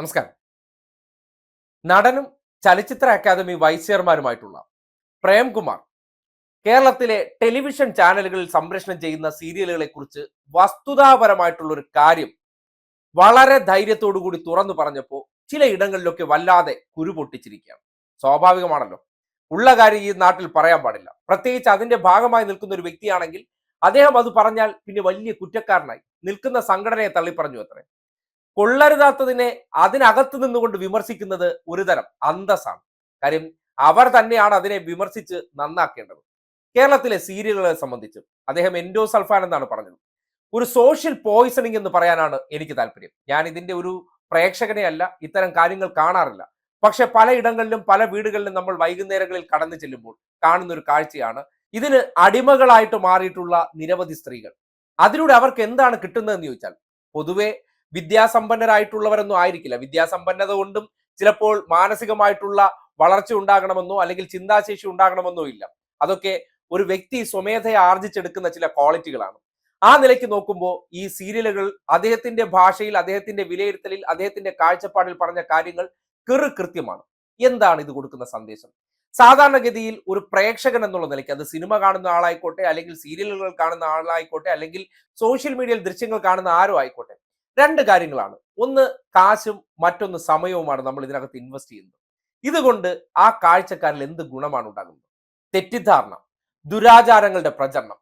നമസ്കാരം. നടനും ചലച്ചിത്ര അക്കാദമി വൈസ് ചെയർമാനുമായിട്ടുള്ള പ്രേംകുമാർ കേരളത്തിലെ ടെലിവിഷൻ ചാനലുകളിൽ സംപ്രേഷണം ചെയ്യുന്ന സീരിയലുകളെ കുറിച്ച് വസ്തുതാപരമായിട്ടുള്ള ഒരു കാര്യം വളരെ ധൈര്യത്തോടു കൂടി തുറന്നു പറഞ്ഞപ്പോൾ ചില ഇടങ്ങളിലൊക്കെ വല്ലാതെ കുരു പൊട്ടിച്ചിരിക്കുകയാണ്. സ്വാഭാവികമാണല്ലോ. ഉള്ള കാര്യം ഈ നാട്ടിൽ പറയാൻ പാടില്ല. പ്രത്യേകിച്ച് അതിന്റെ ഭാഗമായി നിൽക്കുന്ന ഒരു വ്യക്തിയാണെങ്കിൽ അദ്ദേഹം അത് പറഞ്ഞാൽ പിന്നെ വലിയ കുറ്റക്കാരനായി. നിൽക്കുന്ന സംഘടനയെ തള്ളിപ്പറഞ്ഞു അത്രേ. കൊള്ളരുതാത്തതിനെ അതിനകത്ത് നിന്നുകൊണ്ട് വിമർശിക്കുന്നത് ഒരുതരം അന്തസ്സാണ്. കാര്യം അവർ തന്നെയാണ് അതിനെ വിമർശിച്ച് നന്നാക്കേണ്ടത്. കേരളത്തിലെ സീരിയലുകളെ സംബന്ധിച്ച് അദ്ദേഹം എൻഡോ എൻഡോസൾഫാൻ എന്നാണ് പറഞ്ഞത്. ഒരു സോഷ്യൽ പോയിസണിങ് എന്ന് പറയാനാണ് എനിക്ക് താല്പര്യം. ഞാൻ ഇതിന്റെ ഒരു പ്രേക്ഷകനെ അല്ല ഇത്തരം കാര്യങ്ങൾ കാണാറില്ല. പക്ഷെ പലയിടങ്ങളിലും പല വീടുകളിലും നമ്മൾ വൈകുന്നേരങ്ങളിൽ കടന്നു ചെല്ലുമ്പോൾ കാണുന്ന ഒരു കാഴ്ചയാണ്. ഇതിന് അടിമകളായിട്ട് മാറിയിട്ടുള്ള നിരവധി സ്ത്രീകൾ. അതിലൂടെ അവർക്ക് എന്താണ് കിട്ടുന്നതെന്ന് ചോദിച്ചാൽ പൊതുവെ വിദ്യാസമ്പന്നരായിട്ടുള്ളവരൊന്നും ആയിരിക്കില്ല. വിദ്യാസമ്പന്നത കൊണ്ടും ചിലപ്പോൾ മാനസികമായിട്ടുള്ള വളർച്ച ഉണ്ടാകണമെന്നോ അല്ലെങ്കിൽ ചിന്താശേഷി ഉണ്ടാകണമെന്നോ ഇല്ല. അതൊക്കെ ഒരു വ്യക്തി സ്വമേധയെ ആർജിച്ചെടുക്കുന്ന ചില ക്വാളിറ്റികളാണ്. ആ നിലയ്ക്ക് നോക്കുമ്പോൾ ഈ സീരിയലുകൾ അദ്ദേഹത്തിന്റെ ഭാഷയിൽ അദ്ദേഹത്തിന്റെ വിലയിരുത്തലിൽ അദ്ദേഹത്തിന്റെ കാഴ്ചപ്പാടിൽ പറഞ്ഞ കാര്യങ്ങൾ കെറു കൃത്യമാണ്. എന്താണ് ഇത് കൊടുക്കുന്ന സന്ദേശം? സാധാരണഗതിയിൽ ഒരു പ്രേക്ഷകൻ എന്നുള്ള നിലയ്ക്ക് അത് സിനിമ കാണുന്ന ആളായിക്കോട്ടെ അല്ലെങ്കിൽ സീരിയലുകൾ കാണുന്ന ആളായിക്കോട്ടെ അല്ലെങ്കിൽ സോഷ്യൽ മീഡിയയിൽ ദൃശ്യങ്ങൾ കാണുന്ന ആരും ആയിക്കോട്ടെ. രണ്ട് കാര്യങ്ങളാണ്. ഒന്ന് കാശും മറ്റൊന്ന് സമയവുമാണ് നമ്മൾ ഇതിനകത്ത് ഇൻവെസ്റ്റ് ചെയ്യുന്നത്. ഇതുകൊണ്ട് ആ കാഴ്ചക്കാരിൽ എന്ത് ഗുണമാണ് ഉണ്ടാകുന്നത്? തെറ്റിദ്ധാരണ ദുരാചാരങ്ങളുടെ പ്രചരണം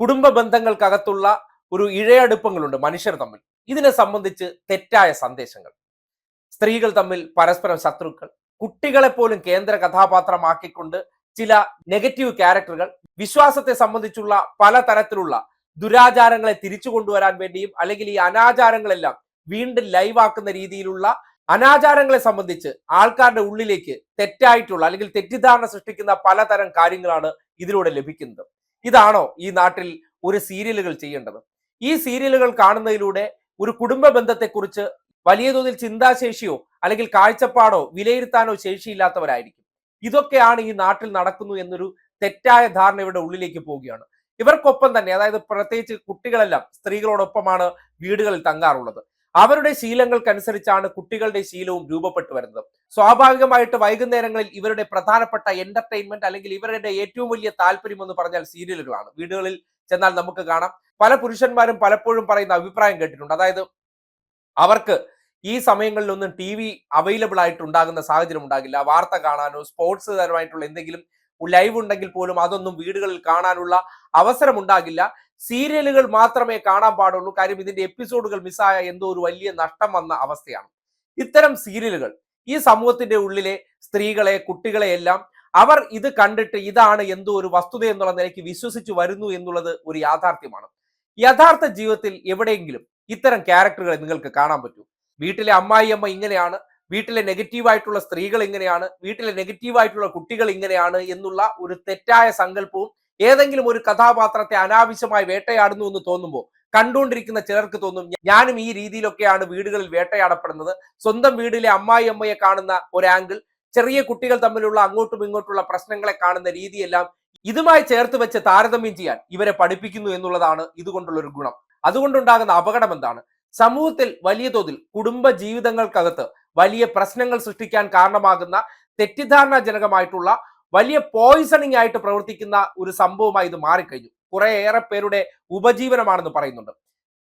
കുടുംബ ബന്ധങ്ങൾക്കകത്തുള്ള ഒരു ഇഴയടുപ്പങ്ങളുണ്ട് മനുഷ്യർ തമ്മിൽ. ഇതിനെ സംബന്ധിച്ച് തെറ്റായ സന്ദേശങ്ങൾ. സ്ത്രീകൾ തമ്മിൽ പരസ്പരം ശത്രുക്കൾ. കുട്ടികളെ പോലും കേന്ദ്ര കഥാപാത്രമാക്കിക്കൊണ്ട് ചില നെഗറ്റീവ് ക്യാരക്ടറുകൾ വിശ്വാസത്തെ സംബന്ധിച്ചുള്ള പലതരത്തിലുള്ള ദുരാചാരങ്ങളെ തിരിച്ചു കൊണ്ടുവരാൻ വേണ്ടിയും അല്ലെങ്കിൽ ഈ അനാചാരങ്ങളെല്ലാം വീണ്ടും ലൈവാക്കുന്ന രീതിയിലുള്ള അനാചാരങ്ങളെ സംബന്ധിച്ച് ആൾക്കാരുടെ ഉള്ളിലേക്ക് തെറ്റായിട്ടുള്ള അല്ലെങ്കിൽ തെറ്റിദ്ധാരണ സൃഷ്ടിക്കുന്ന പലതരം കാര്യങ്ങളാണ് ഇതിലൂടെ ലഭിക്കുന്നത്. ഇതാണോ ഈ നാട്ടിൽ ഒരു സീരിയലുകൾ ചെയ്യേണ്ടത്? ഈ സീരിയലുകൾ കാണുന്നതിലൂടെ ഒരു കുടുംബ ബന്ധത്തെക്കുറിച്ച് വലിയ തോതിൽ ചിന്താശേഷിയോ അല്ലെങ്കിൽ കാഴ്ചപ്പാടോ വിലയിരുത്താനോ ശേഷിയില്ലാത്തവരായിരിക്കും. ഇതൊക്കെയാണ് ഈ നാട്ടിൽ നടക്കുന്നു എന്നൊരു തെറ്റായ ധാരണ ഇവിടെ ഉള്ളിലേക്ക് പോവുകയാണ്. ഇവർക്കൊപ്പം തന്നെ അതായത് പ്രത്യേകിച്ച് കുട്ടികളെല്ലാം സ്ത്രീകളോടൊപ്പമാണ് വീടുകളിൽ തങ്ങാറുള്ളത്. അവരുടെ ശീലങ്ങൾക്കനുസരിച്ചാണ് കുട്ടികളുടെ ശീലവും രൂപപ്പെട്ടു വരുന്നത്. സ്വാഭാവികമായിട്ട് വൈകുന്നേരങ്ങളിൽ ഇവരുടെ പ്രധാനപ്പെട്ട എന്റർടൈൻമെന്റ് അല്ലെങ്കിൽ ഇവരുടെ ഏറ്റവും വലിയ താല്പര്യം എന്ന് പറഞ്ഞാൽ സീരിയലുകളാണ്. വീടുകളിൽ ചെന്നാൽ നമുക്ക് കാണാം. പല പുരുഷന്മാരും പലപ്പോഴും പറയുന്ന അഭിപ്രായം കേട്ടിട്ടുണ്ട്. അതായത് അവർക്ക് ഈ സമയങ്ങളിലൊന്നും ടി വി അവൈലബിൾ ആയിട്ട് ഉണ്ടാകുന്ന സാഹചര്യം ഉണ്ടാകില്ല. വാർത്ത കാണാനോ സ്പോർട്സ് തരമായിട്ടുള്ള എന്തെങ്കിലും ലൈവ് ഉണ്ടെങ്കിൽ പോലും അതൊന്നും വീടുകളിൽ കാണാനുള്ള അവസരം ഉണ്ടാകില്ല സീരിയലുകൾ മാത്രമേ കാണാൻ പാടുള്ളൂ. കാര്യം ഇതിന്റെ എപ്പിസോഡുകൾ മിസ്സായ എന്തോ ഒരു വലിയ നഷ്ടം വന്ന അവസ്ഥയാണ്. ഇത്തരം സീരിയലുകൾ ഈ സമൂഹത്തിന്റെ ഉള്ളിലെ സ്ത്രീകളെ കുട്ടികളെ എല്ലാം അവർ ഇത് കണ്ടിട്ട് ഇതാണ് എന്തോ ഒരു വസ്തുത എന്നുള്ള നിലയ്ക്ക് വിശ്വസിച്ചു വരുന്നു എന്നുള്ളത് ഒരു യാഥാർത്ഥ്യമാണ്. യഥാർത്ഥ ജീവിതത്തിൽ എവിടെയെങ്കിലും ഇത്തരം ക്യാരക്ടറുകളെ നിങ്ങൾക്ക് കാണാൻ പറ്റൂ. വീട്ടിലെ അമ്മായിയമ്മ ഇങ്ങനെയാണ്. വീട്ടിലെ നെഗറ്റീവായിട്ടുള്ള സ്ത്രീകൾ ഇങ്ങനെയാണ് വീട്ടിലെ നെഗറ്റീവായിട്ടുള്ള കുട്ടികൾ ഇങ്ങനെയാണ് എന്നുള്ള ഒരു തെറ്റായ സങ്കല്പവും ഏതെങ്കിലും ഒരു കഥാപാത്രത്തെ അനാവശ്യമായി വേട്ടയാടുന്നു എന്ന് തോന്നുമ്പോൾ കണ്ടുകൊണ്ടിരിക്കുന്ന ചിലർക്ക് തോന്നും ഞാനും ഈ രീതിയിലൊക്കെയാണ് വീടുകളിൽ വേട്ടയാടപ്പെടുന്നത്. സ്വന്തം വീടിലെ അമ്മായി അമ്മയെ കാണുന്ന ഒരു ആംഗിൾ ചെറിയ കുട്ടികൾ തമ്മിലുള്ള അങ്ങോട്ടും ഇങ്ങോട്ടുള്ള പ്രശ്നങ്ങളെ കാണുന്ന രീതിയെല്ലാം ഇതുമായി ചേർത്ത് വെച്ച് താരതമ്യം ചെയ്യാൻ ഇവരെ പഠിപ്പിക്കുന്നു എന്നുള്ളതാണ് ഇതുകൊണ്ടുള്ള ഒരു ഗുണം. അതുകൊണ്ടുണ്ടാകുന്ന അപകടം എന്താണ്? സമൂഹത്തിൽ വലിയ തോതിൽ കുടുംബ ജീവിതങ്ങൾക്കകത്ത് വലിയ പ്രശ്നങ്ങൾ സൃഷ്ടിക്കാൻ കാരണമാകുന്ന തെറ്റിദ്ധാരണാജനകമായിട്ടുള്ള വലിയ പോയിസണിംഗ് ആയിട്ട് പ്രവർത്തിക്കുന്ന ഒരു സംഭവമായി ഇത് മാറിക്കഴിഞ്ഞു. ഏറെ പേരുടെ ഉപജീവനമാണെന്ന് പറയുന്നുണ്ട്.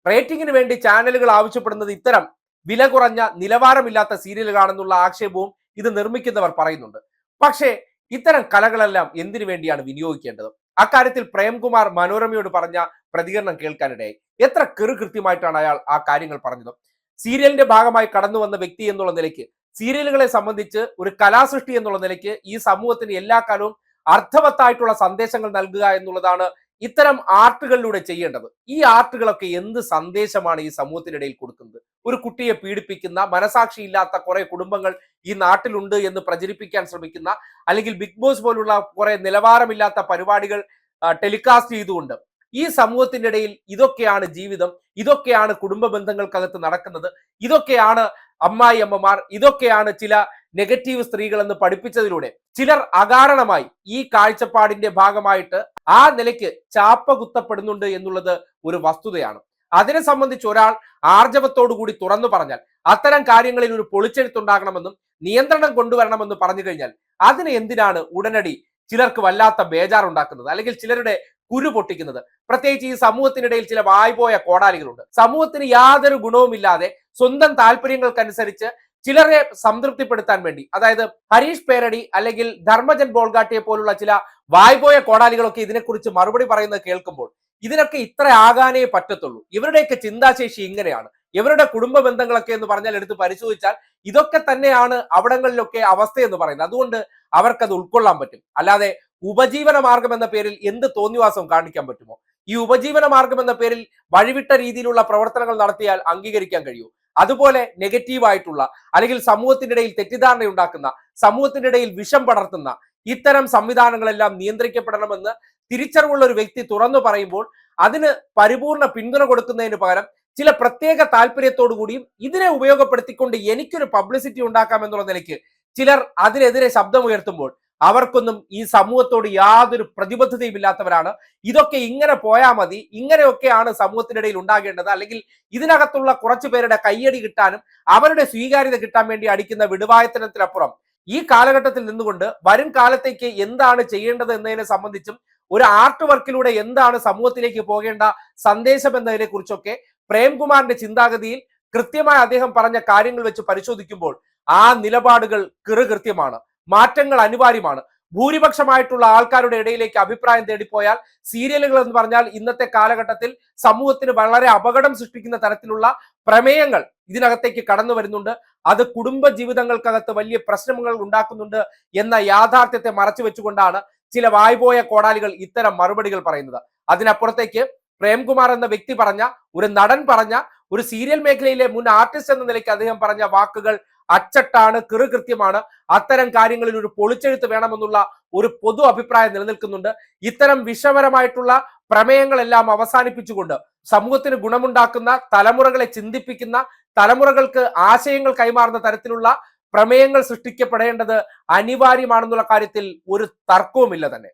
റേറ്റിംഗിന് വേണ്ടി ചാനലുകൾ ആവശ്യപ്പെടുന്നത് ഇത്തരം വില കുറഞ്ഞ നിലവാരമില്ലാത്ത സീരിയലുകളാണെന്നുള്ള ആക്ഷേപവും ഇത് നിർമ്മിക്കുന്നവർ പറയുന്നുണ്ട്. പക്ഷേ ഇത്തരം കലകളെല്ലാം എന്തിനു വേണ്ടിയാണ് വിനിയോഗിക്കേണ്ടത്? അക്കാര്യത്തിൽ പ്രേംകുമാർ മനോരമയോട് പറഞ്ഞ പ്രതികരണം കേൾക്കാനിടയായി. എത്ര കൃത്യമായിട്ടാണ് അയാൾ ആ കാര്യങ്ങൾ പറഞ്ഞത്? സീരിയലിന്റെ ഭാഗമായി കടന്നു വന്ന വ്യക്തി എന്നുള്ള നിലയ്ക്ക് സീരിയലുകളെ സംബന്ധിച്ച് ഒരു കലാസൃഷ്ടി എന്നുള്ള നിലയ്ക്ക് ഈ സമൂഹത്തിന് എല്ലാ കാലവും അർത്ഥവത്തായിട്ടുള്ള സന്ദേശങ്ങൾ നൽകുക എന്നുള്ളതാണ് ഇത്തരം ആർട്ടുകളിലൂടെ ചെയ്യേണ്ടത്. ഈ ആർട്ടുകളൊക്കെ എന്ത് സന്ദേശമാണ് ഈ സമൂഹത്തിനിടയിൽ കൊടുക്കുന്നത്? ഒരു കുട്ടിയെ പീഡിപ്പിക്കുന്ന മനസാക്ഷിയില്ലാത്ത കുറെ കുടുംബങ്ങൾ ഈ നാട്ടിലുണ്ട് എന്ന് പ്രചരിപ്പിക്കാൻ ശ്രമിക്കുന്ന അല്ലെങ്കിൽ ബിഗ് ബോസ് പോലുള്ള കുറെ നിലവാരമില്ലാത്ത പരിപാടികൾ ടെലികാസ്റ്റ് ചെയ്തുകൊണ്ട് ഈ സമൂഹത്തിന്റെ ഇടയിൽ ഇതൊക്കെയാണ് ജീവിതം ഇതൊക്കെയാണ് കുടുംബ ബന്ധങ്ങൾക്കകത്ത് നടക്കുന്നത് ഇതൊക്കെയാണ് അമ്മായി അമ്മമാർ ഇതൊക്കെയാണ് ചില നെഗറ്റീവ് സ്ത്രീകൾ എന്ന് പഠിപ്പിച്ചതിലൂടെ. ചിലർ അകാരണമായി ഈ കാഴ്ചപ്പാടിന്റെ ഭാഗമായിട്ട് ആ നിലയ്ക്ക് ചാപ്പ കുത്തപ്പെടുന്നുണ്ട് എന്നുള്ളത് ഒരു വസ്തുതയാണ്. അതിനെ സംബന്ധിച്ച് ഒരാൾ ആർജവത്തോടു കൂടി തുറന്നു പറഞ്ഞാൽ അത്തരം കാര്യങ്ങളിൽ ഒരു പൊളിച്ചെഴുത്തുണ്ടാകണമെന്നും നിയന്ത്രണം കൊണ്ടുവരണമെന്നും പറഞ്ഞു കഴിഞ്ഞാൽ അതിന് എന്തിനാണ് ഉടനടി ചിലർക്ക് വല്ലാത്ത ബേജാറുണ്ടാക്കുന്നത്? അല്ലെങ്കിൽ ചിലരുടെ കുരു പൊട്ടിക്കുന്നത്. പ്രത്യേകിച്ച് ഈ സമൂഹത്തിനിടയിൽ ചില വായ്പോയ കോടാലികളുണ്ട്. സമൂഹത്തിന് യാതൊരു ഗുണവുമില്ലാതെ സ്വന്തം താല്പര്യങ്ങൾക്കനുസരിച്ച് ചിലരെ സംതൃപ്തിപ്പെടുത്താൻ വേണ്ടി അതായത് ഹരീഷ് പേരടി അല്ലെങ്കിൽ ധർമ്മജൻ ബോൾഗാട്ടിയെ പോലുള്ള ചില വായ്പോയ കോടാലികളൊക്കെ ഇതിനെക്കുറിച്ച് മറുപടി പറയുന്നത് കേൾക്കുമ്പോൾ ഇതിനൊക്കെ ഇത്ര ആകാനേ പറ്റത്തുള്ളൂ. ഇവരുടെയൊക്കെ ചിന്താശേഷി ഇങ്ങനെയാണ്. ഇവരുടെ കുടുംബ ബന്ധങ്ങളൊക്കെ എന്ന് പറഞ്ഞാൽ എടുത്ത് പരിശോധിച്ചാൽ ഇതൊക്കെ തന്നെയാണ് അവിടങ്ങളിലൊക്കെ അവസ്ഥ എന്ന് പറയുന്നത്. അതുകൊണ്ട് അവർക്കത് ഉൾക്കൊള്ളാൻ പറ്റും. അല്ലാതെ ഉപജീവന മാർഗം എന്ന പേരിൽ എന്ത് തോന്നിവാസം കാണിക്കാൻ പറ്റുമോ? ഈ ഉപജീവന മാർഗം എന്ന പേരിൽ വഴിവിട്ട രീതിയിലുള്ള പ്രവർത്തനങ്ങൾ നടത്തിയാൽ അംഗീകരിക്കാൻ കഴിയൂ. അതുപോലെ നെഗറ്റീവായിട്ടുള്ള അല്ലെങ്കിൽ സമൂഹത്തിന്റെ ഇടയിൽ തെറ്റിദ്ധാരണ ഉണ്ടാക്കുന്ന സമൂഹത്തിന്റെ ഇടയിൽ വിഷം പടർത്തുന്ന ഇത്തരം സംവിധാനങ്ങളെല്ലാം നിയന്ത്രിക്കപ്പെടണമെന്ന് തിരിച്ചറിവുള്ള ഒരു വ്യക്തി തുറന്നു പറയുമ്പോൾ അതിന് പരിപൂർണ പിന്തുണ കൊടുക്കുന്നതിന് പകരം ചില പ്രത്യേക താല്പര്യത്തോടു കൂടിയും ഇതിനെ ഉപയോഗപ്പെടുത്തിക്കൊണ്ട് എനിക്കൊരു പബ്ലിസിറ്റി ഉണ്ടാക്കാം എന്നുള്ള നിലയ്ക്ക് ചിലർ അതിനെതിരെ ശബ്ദമുയർത്തുമ്പോൾ അവർക്കൊന്നും ഈ സമൂഹത്തോട് യാതൊരു പ്രതിബദ്ധതയും ഇല്ലാത്തവരാണ്. ഇതൊക്കെ ഇങ്ങനെ പോയാൽ മതി. ഇങ്ങനെയൊക്കെയാണ് സമൂഹത്തിനിടയിൽ ഉണ്ടാകേണ്ടത്. അല്ലെങ്കിൽ ഇതിനകത്തുള്ള കുറച്ചു പേരുടെ കയ്യടി കിട്ടാനും അവരുടെ സ്വീകാര്യത കിട്ടാൻ വേണ്ടി അടിക്കുന്ന വിടുവായത്തനത്തിനപ്പുറം ഈ കാലഘട്ടത്തിൽ നിന്നുകൊണ്ട് വരും കാലത്തേക്ക് എന്താണ് ചെയ്യേണ്ടത് എന്നതിനെ സംബന്ധിച്ചും ഒരു ആർട്ട് വർക്കിലൂടെ എന്താണ് സമൂഹത്തിലേക്ക് പോകേണ്ട സന്ദേശം എന്നതിനെ കുറിച്ചൊക്കെ പ്രേംകുമാറിന്റെ ചിന്താഗതിയിൽ കൃത്യമായി അദ്ദേഹം പറഞ്ഞ കാര്യങ്ങൾ വെച്ച് പരിശോധിക്കുമ്പോൾ ആ നിലപാടുകൾ കൃത്യമാണ് മാറ്റങ്ങൾ അനിവാര്യമാണ്. ഭൂരിപക്ഷമായിട്ടുള്ള ആൾക്കാരുടെ ഇടയിലേക്ക് അഭിപ്രായം തേടിപ്പോയാൽ സീരിയലുകൾ എന്ന് പറഞ്ഞാൽ ഇന്നത്തെ കാലഘട്ടത്തിൽ സമൂഹത്തിന് വളരെ അപകടം സൃഷ്ടിക്കുന്ന തരത്തിലുള്ള പ്രമേയങ്ങൾ ഇതിനകത്തേക്ക് കടന്നു വരുന്നുണ്ട്. അത് കുടുംബ ജീവിതങ്ങൾക്കകത്ത് വലിയ പ്രശ്നങ്ങൾ ഉണ്ടാക്കുന്നുണ്ട് എന്ന യാഥാർത്ഥ്യത്തെ മറച്ചു വെച്ചുകൊണ്ടാണ് ചില വായ്പോയ കോടാലികൾ ഇത്തരം മറുപടികൾ പറയുന്നത്. അതിനപ്പുറത്തേക്ക് പ്രേംകുമാർ എന്ന വ്യക്തി പറഞ്ഞ ഒരു നടൻ പറഞ്ഞ ഒരു സീരിയൽ മേഖലയിലെ മുൻ ആർട്ടിസ്റ്റ് എന്ന നിലയ്ക്ക് അദ്ദേഹം പറഞ്ഞ വാക്കുകൾ അച്ചട്ടാണ് കൃത്യമാണ് അത്തരം കാര്യങ്ങളിൽ ഒരു പൊളിച്ചെഴുത്ത് വേണമെന്നുള്ള ഒരു പൊതു അഭിപ്രായം നിലനിൽക്കുന്നുണ്ട്. ഇത്തരം വിഷപരമായിട്ടുള്ള പ്രമേയങ്ങളെല്ലാം അവസാനിപ്പിച്ചുകൊണ്ട് സമൂഹത്തിന് ഗുണമുണ്ടാക്കുന്ന തലമുറകളെ ചിന്തിപ്പിക്കുന്ന തലമുറകൾക്ക് ആശയങ്ങൾ കൈമാറുന്ന തരത്തിലുള്ള പ്രമേയങ്ങൾ സൃഷ്ടിക്കപ്പെടേണ്ടത് അനിവാര്യമാണെന്നുള്ള കാര്യത്തിൽ ഒരു തർക്കവുമില്ല തന്നെ.